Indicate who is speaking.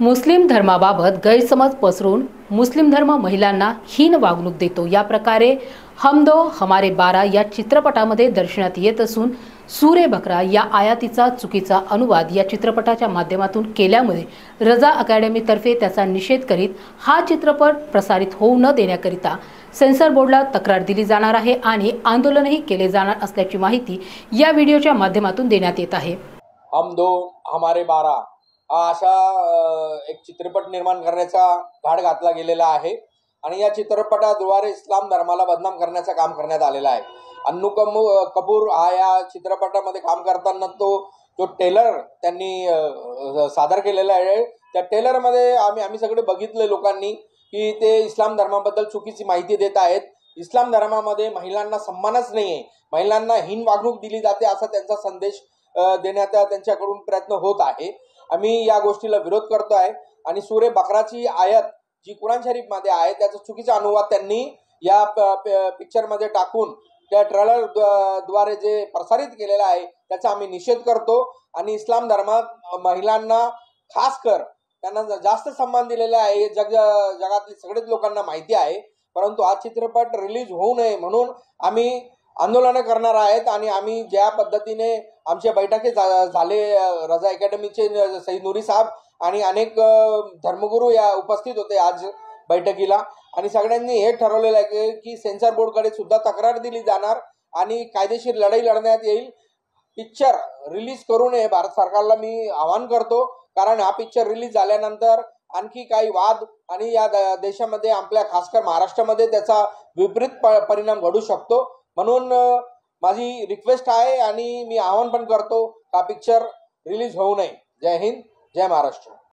Speaker 1: मुस्लिम धर्माबाबत गैरसमज पसरून मुस्लिम धर्म महिलांना हीन वागणूक देतो. या प्रकारे हमदो हमारे बारा या चित्रपटामध्ये दर्शनात येत असून सूर्य बकरा या आयातीचा चुकीचा अनुवाद या चित्रपटाच्या माध्यमातून केल्यामुळे रजा अकॅडमीतर्फे त्याचा निषेध करीत हा चित्रपट प्रसारित होऊ न देण्याकरिता सेन्सर बोर्डला तक्रार दिली जाणार आहे आणि आंदोलनही केले जाणार असल्याची माहिती या व्हिडिओच्या माध्यमातून देण्यात येत आहे.
Speaker 2: हम दो हमारे बारा. हा अशा एक चित्रपट निर्माण करण्याचा घाट घातला गेलेला आहे. आणि या चित्रपटाद्वारे इस्लाम धर्माला बदनाम करण्याचं काम करण्यात आलेलं आहे. अन्नू कमू कपूर हा या चित्रपटामध्ये काम करताना तो जो टेलर त्यांनी सादर केलेला आहे. त्या टेलरमध्ये आम्ही आम्ही सगळे बघितले लोकांनी की ते इस्लाम धर्माबद्दल चुकीची माहिती देत आहेत. इस्लाम धर्मामध्ये महिलांना सन्मानच नाही आहे महिलांना हीन वागणूक दिली जाते असा त्यांचा संदेश देण्याचा त्यांच्याकडून प्रयत्न होत आहे. आम्ही या गोष्टीला विरोध करतो आहे आणि सूर्य बकराची आयत जी कुराण शरीफमध्ये आहे त्याचा चुकीचा अनुवाद त्यांनी या पिक्चरमध्ये टाकून त्या ट्रेलरद्वारे जे प्रसारित केलेलं आहे त्याचा आम्ही निषेध करतो. आणि इस्लाम धर्मात महिलांना खास कर त्यांना जास्त सन्मान दिलेला आहे जग जगातील सगळेच लोकांना माहिती आहे. परंतु हा चित्रपट रिलीज होऊ नये म्हणून आम्ही आंदोलनं करणार आहेत. आणि आम्ही ज्या पद्धतीने आमच्या बैठकी झाले रजा अकॅडमीचे सई सईद नुरी साहेब आणि अनेक धर्मगुरू या उपस्थित होते आज बैठकीला. आणि सगळ्यांनी हे ठरवलेलं आहे की- की सेन्सर बोर्डकडे सुद्धा तक्रार दिली जाणार आणि कायदेशीर लढाई लढण्यात येईल. पिक्चर रिलीज करू नये भारत सरकारला मी आवाहन करतो. कारण हा पिक्चर रिलीज झाल्यानंतर आणखी काही वाद आणि या द- देशामध्ये आपल्या खासकर महाराष्ट्रामध्ये त्याचा विपरीत प- परिणाम घडू शकतो. म्हणून माझी रिक्वेस्ट आहे आणि मी आवाहन पण करतो का पिक्चर रिलीज होऊ नये. जय हिंद जय महाराष्ट्र.